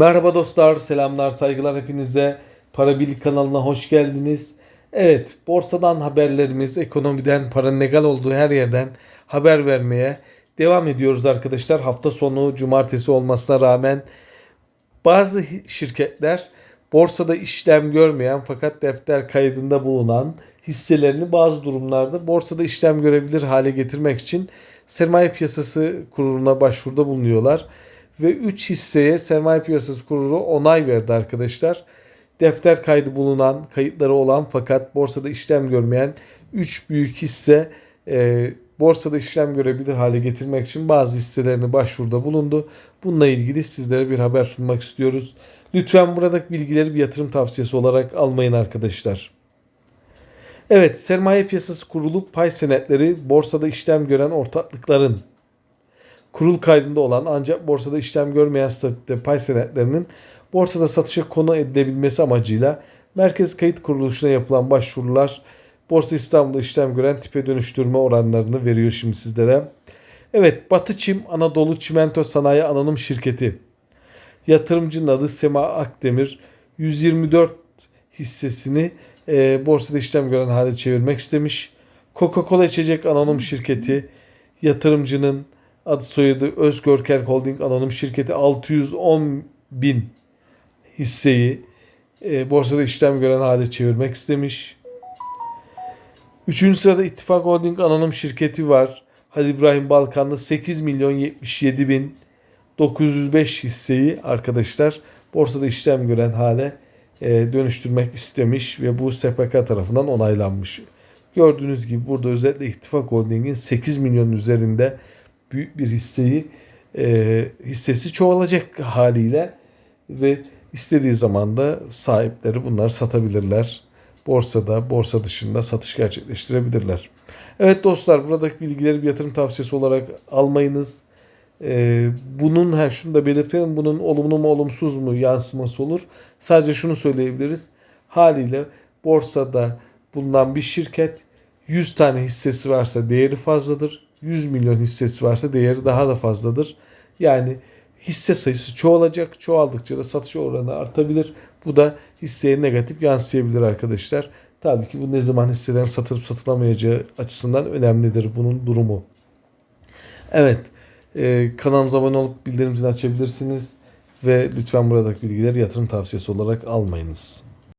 Merhaba dostlar, selamlar, saygılar hepinize. Para Birlik kanalına hoş geldiniz. Evet, borsadan haberlerimiz, ekonomiden, paranın legal olduğu her yerden haber vermeye devam ediyoruz arkadaşlar. Hafta sonu cumartesi olmasına rağmen bazı şirketler borsada işlem görmeyen fakat defter kaydında bulunan hisselerini bazı durumlarda borsada işlem görebilir hale getirmek için sermaye piyasası kuruluna başvuruda bulunuyorlar. Ve 3 hisseye sermaye piyasası kurulu onay verdi arkadaşlar. Defter kaydı bulunan, kayıtları olan fakat borsada işlem görmeyen 3 büyük hisse e, borsada işlem görebilir hale getirmek için bazı hisselerini başvuruda bulundu. Bununla ilgili sizlere bir haber sunmak istiyoruz. Lütfen buradaki bilgileri bir yatırım tavsiyesi olarak almayın arkadaşlar. Evet, sermaye piyasası kurulu pay senetleri borsada işlem gören ortaklıkların kurul kaydında olan ancak borsada işlem görmeyen statüde pay senetlerinin borsada satışa konu edilebilmesi amacıyla Merkez Kayıt Kuruluşu'na yapılan başvurular Borsa İstanbul'da işlem gören tipe dönüştürme oranlarını veriyor şimdi sizlere. Evet Batı Çim Anadolu Çimento Sanayi Anonim Şirketi. Yatırımcının adı Sema Akdemir 124 hissesini e, borsada işlem gören hale çevirmek istemiş. Coca-Cola içecek anonim şirketi yatırımcının adı soyadı Özgörker Holding anonim şirketi 610 bin hisseyi e, borsada işlem gören hale çevirmek istemiş. Üçüncü sırada İttifak Holding anonim şirketi var. Halil İbrahim Balkanlı 8 milyon 77 bin 905 hisseyi arkadaşlar borsada işlem gören hale e, dönüştürmek istemiş ve bu SPK tarafından onaylanmış. Gördüğünüz gibi burada özellikle İttifak Holding'in 8 milyon üzerinde büyük bir hisseyi e, hissesi çoğalacak haliyle ve istediği zaman da sahipleri bunları satabilirler. Borsada, borsa dışında satış gerçekleştirebilirler. Evet dostlar buradaki bilgileri bir yatırım tavsiyesi olarak almayınız. Ee, bunun her şunu da belirtelim. Bunun olumlu mu olumsuz mu yansıması olur. Sadece şunu söyleyebiliriz. Haliyle borsada bulunan bir şirket 100 tane hissesi varsa değeri fazladır. 100 milyon hissesi varsa değeri daha da fazladır. Yani hisse sayısı çoğalacak. Çoğaldıkça da satış oranı artabilir. Bu da hisseye negatif yansıyabilir arkadaşlar. Tabii ki bu ne zaman hisselerin satılıp satılamayacağı açısından önemlidir bunun durumu. Evet. E, kanalımıza abone olup bildirim açabilirsiniz. Ve lütfen buradaki bilgileri yatırım tavsiyesi olarak almayınız.